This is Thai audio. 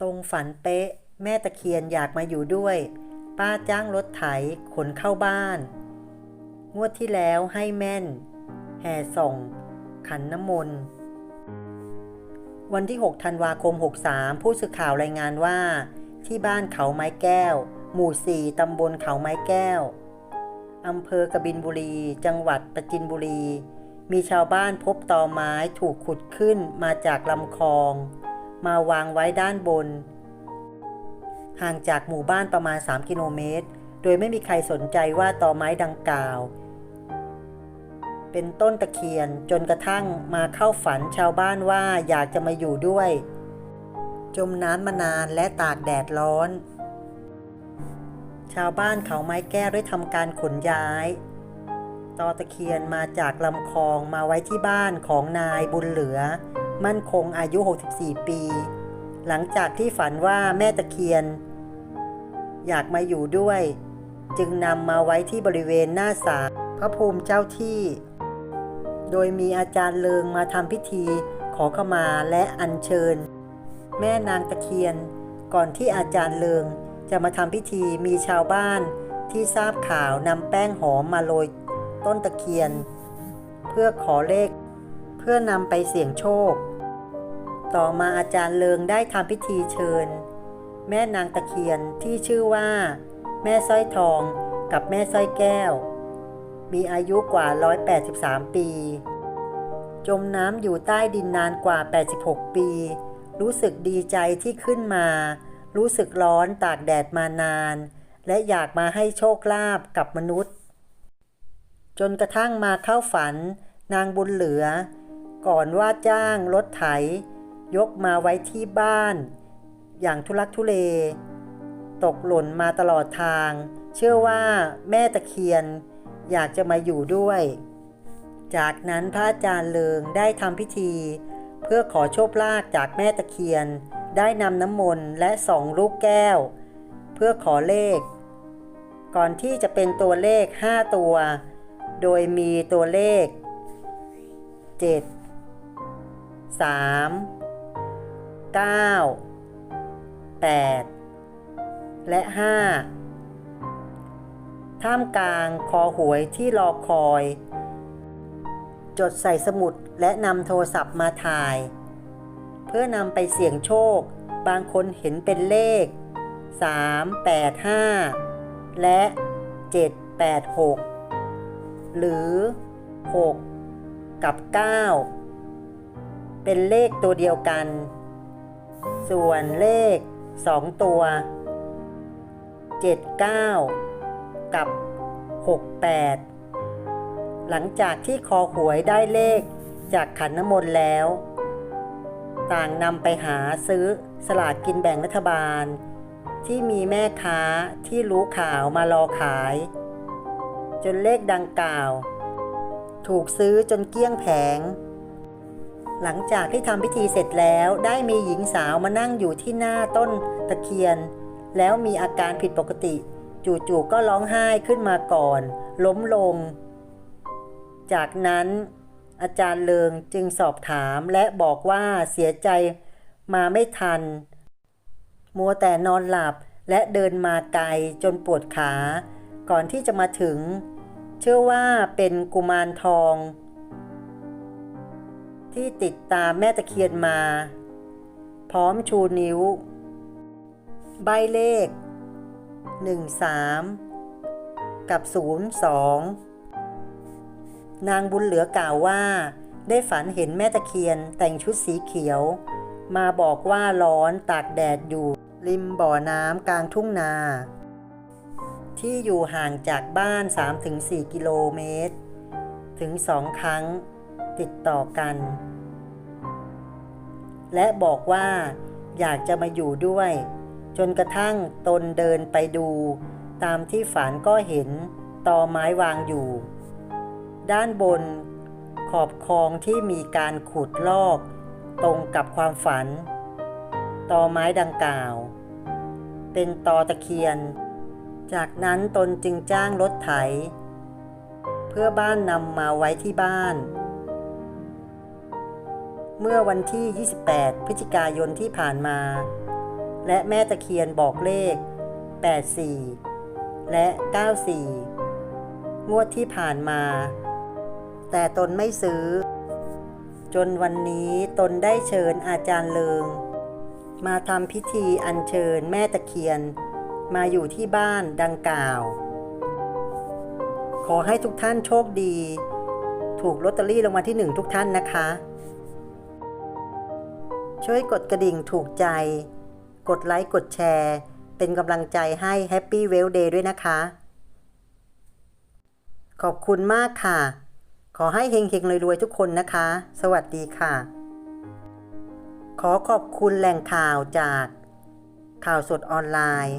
ตรงฝันเป๊ะ แม่ตะเคียนอยากมาอยู่ด้วย ป้าจ้างรถไถขนเข้าบ้าน งวดที่แล้วให้แม่น แห่ส่งขันน้ำมนต์วันที่ 6 ธันวาคม 63 ผู้สื่อข่าวรายงานว่า ที่บ้านเขาไม้แก้ว หมู่ 4 ตำบลเขาไม้แก้ว อำเภอกบินบุรี จังหวัดประจินบุรี มีชาวบ้านพบตอไม้ถูกขุดขึ้นมาจากลำคลอง มาวางไว้ด้านบน ห่างจากหมู่บ้านประมาณ 3 กิโลเมตร โดยไม่มีใครสนใจว่าตอไม้ดังกล่าว เป็นต้นตะเคียนจนกระทั่งมาเข้าฝันชาวบ้านว่าอยากจะมาอยู่ด้วย จมน้ำมานานและตากแดดร้อน ชาวบ้านเขาไม้แก้วได้ทำการขนย้ายตอตะเคียนมาจากลำคลองมาไว้ที่บ้านของนายบุญเหลือ มั่นคงอายุ 64 ปี หลังจากที่ฝันว่าแม่ตะเคียน อยากมาอยู่ด้วย จึงนำมาไว้ที่บริเวณหน้าศาลพระภูมิเจ้าที่ โดยมีอาจารย์เลิงมาทำพิธีขอขมาและอัญเชิญ แม่นางตะเคียน ก่อนที่อาจารย์เลิงจะมาทำพิธีมีชาวบ้านที่ทราบข่าวนำแป้งหอมมาโรยต้นตะเคียน เพื่อขอเลข เพื่อนำไปเสี่ยงโชค ต่อมาอาจารย์เลิงได้ทำพิธีเชิญ แม่นางตะเคียนที่ชื่อว่า แม่สร้อยทองกับแม่สร้อยแก้ว มีอายุกว่า 183 ปี จมน้ำอยู่ใต้ดินนานกว่า 86 ปี รู้สึกดีใจที่ขึ้นมา รู้สึกร้อนตากแดดมานาน และอยากมาให้โชคลาภกับมนุษย์ จนกระทั่งมาเข้าฝัน นางบุญเหลือ ก่อนว่าจ้างรถไถ ยกมาไว้ที่บ้าน อย่างทุลักทุเล ตกหล่นมาตลอดทาง เชื่อว่าแม่ตะเคียนอยากจะมาอยู่ด้วย จากนั้นพระอาจารย์เลิงได้ทำพิธี เพื่อขอโชคลาภจากแม่ตะเคียน ได้นำน้ำมนต์และสองลูกแก้ว เพื่อขอเลข ก่อนที่จะเป็นตัวเลข 5 ตัว โดยมีตัวเลข 7 3 9 8 และ 5 ท่ามกลางคอหวยที่รอคอย จดใส่สมุดและนำโทรศัพท์มาถ่าย เพื่อนำไปเสี่ยงโชค บางคนเห็นเป็นเลข 3 8 5 และ 7 8 6 หรือ 6 กับ 9 เป็นเลขตัวเดียวกัน ส่วนเลข 2 ตัว 7 9 กับ 6 8 หลังจากที่คอหวยได้เลขจากขันน้ำมนต์แล้ว ต่างนำไปหาซื้อสลากกินแบ่งรัฐบาล ที่มีแม่ค้าที่รู้ข่าวมารอขาย จนเลขดังกล่าว ถูกซื้อจนเกลี้ยงแผง หลังจากที่ทำพิธีเสร็จแล้วได้มีหญิงสาวมานั่งอยู่ที่หน้าต้นตะเคียน แล้วมีอาการผิดปกติ จู่ๆก็ร้องไห้ขึ้นมาก่อน ล้มลง จากนั้น อาจารย์เลิงจึงสอบถามและบอกว่าเสียใจมาไม่ทัน มัวแต่นอนหลับและเดินมาไกลจนปวดขา ก่อนที่จะมาถึง เชื่อว่าเป็นกุมารทอง ที่ติดตามแม่ตะเคียนมา พร้อมชูนิ้ว ใบเลข 13 กับ 02 นางบุญเหลือกล่าวว่า ได้ฝันเห็นแม่ตะเคียนแต่งชุดสีเขียว มาบอกว่าร้อนตากแดดอยู่ ริมบ่อน้ำกลางทุ่งนา ที่อยู่ห่างจากบ้าน 3-4 กิโลเมตร ถึงสองครั้ง ติดต่อกัน และบอกว่าอยากจะมาอยู่ด้วย จนกระทั่งตนเดินไปดู ตามที่ฝันก็เห็นตอไม้วางอยู่ ด้านบนขอบคลองที่มีการขุดลอก ตรงกับความฝัน ตอไม้ดังกล่าว เป็นตอตะเคียน จากนั้นตนจึงจ้างรถไถ เพื่อบ้านนำมาไว้ที่บ้าน เมื่อวันที่ 28 พฤศจิกายนที่ผ่านมา และแม่ตะเคียนบอกเลข 84 และ 94 งวดที่ผ่านมา แต่ตนไม่ซื้อ จนวันนี้ตนได้เชิญอาจารย์เลิง มาทำพิธีอัญเชิญแม่ตะเคียน มาอยู่ที่บ้านดังกล่าว ขอให้ทุกท่านโชคดี ถูกลอตเตอรี่รางวัลที่หนึ่งทุกท่านนะคะ ช่วยกดกระดิ่งถูกใจ กดไลค์ กดแชร์ เป็นกำลังใจให้ Happy w e l l Day ด้วยนะคะ ขอบคุณมากค่ะ ขอให้เฮงๆรวยๆทุกคนนะคะ สวัสดีค่ะ ขอขอบคุณแหล่งข่าวจากข่าวสดออนไลน์